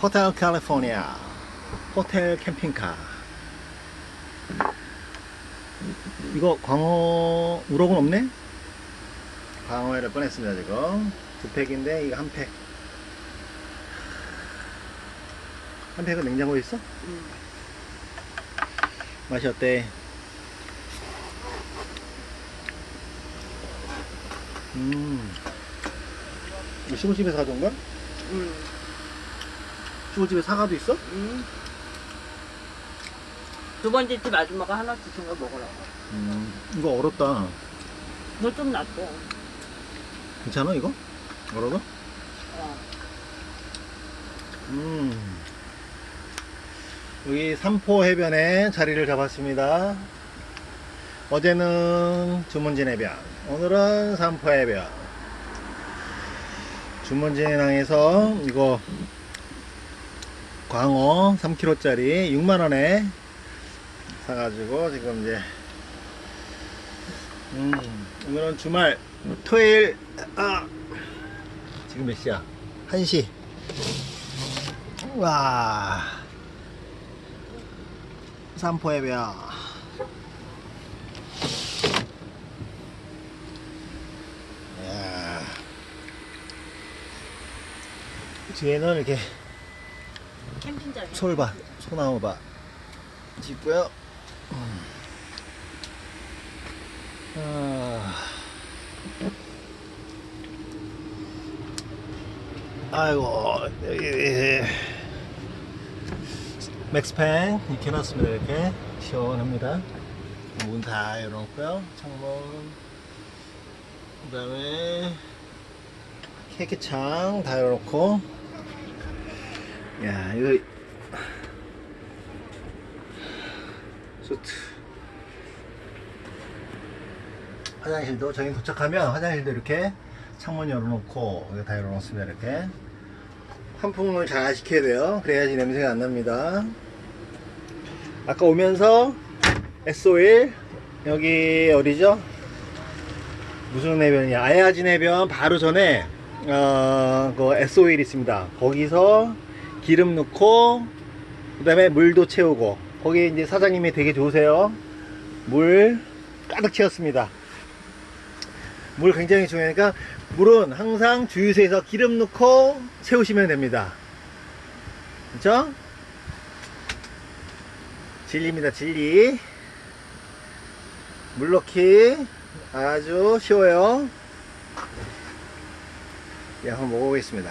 호텔 캘리포니아 호텔 캠핑카 이거 광어 우럭은 없네? 광어회를 꺼냈습니다 지금 두 팩인데 이거 한 팩. 한 팩은 냉장고에 있어? 음. 맛이 어때? 음. 이거 시골집에서 가져온 거야? 음. 시골집에 사과도 있어? 음. 두 번째 집 아줌마가 하나 주신 거 먹으라고. 음. 이거 얼었다. 너좀 낫고. 괜찮아 이거? 얼어도? 어. 음. 여기 삼포 해변에 자리를 잡았습니다. 어제는 주문진 해변, 오늘은 삼포 해변. 주문진항에서 이거 광어 3kg짜리 6만원에 사가지고 지금 이제 음, 오늘은 주말 토요일 아, 지금 몇 시야? 1시 와 삼포해변 이야. 뒤에는 이렇게. 솔밭, 소나무밭 짓고요. 음. 아. 아이고 여기 맥스팬 이렇게 놨습니다 이렇게. 시원합니다. 문 다 열어놓고요. 창문. 그 다음에 케이크창 다 열어놓고 야 이거. 좋트. 화장실도 저희 도착하면 화장실도 이렇게 창문 열어놓고 여기 다 열어놓습니다 이렇게. 환풍을 잘 시켜야 돼요. 그래야지 냄새가 안 납니다. 아까 오면서 S51 여기 어디죠? 무슨 해변이야? 아야진 해변. 바로 전에 어, 그 S51 있습니다. 거기서 기름 넣고 그 다음에 물도 채우고 거기 이제 사장님이 되게 좋으세요 물 가득 채웠습니다 물 굉장히 중요하니까 물은 항상 주유소에서 기름 넣고 채우시면 됩니다. 그렇죠? 진리입니다. 진리. 물 넣기 아주 쉬워요. 예, 한번 먹어보겠습니다.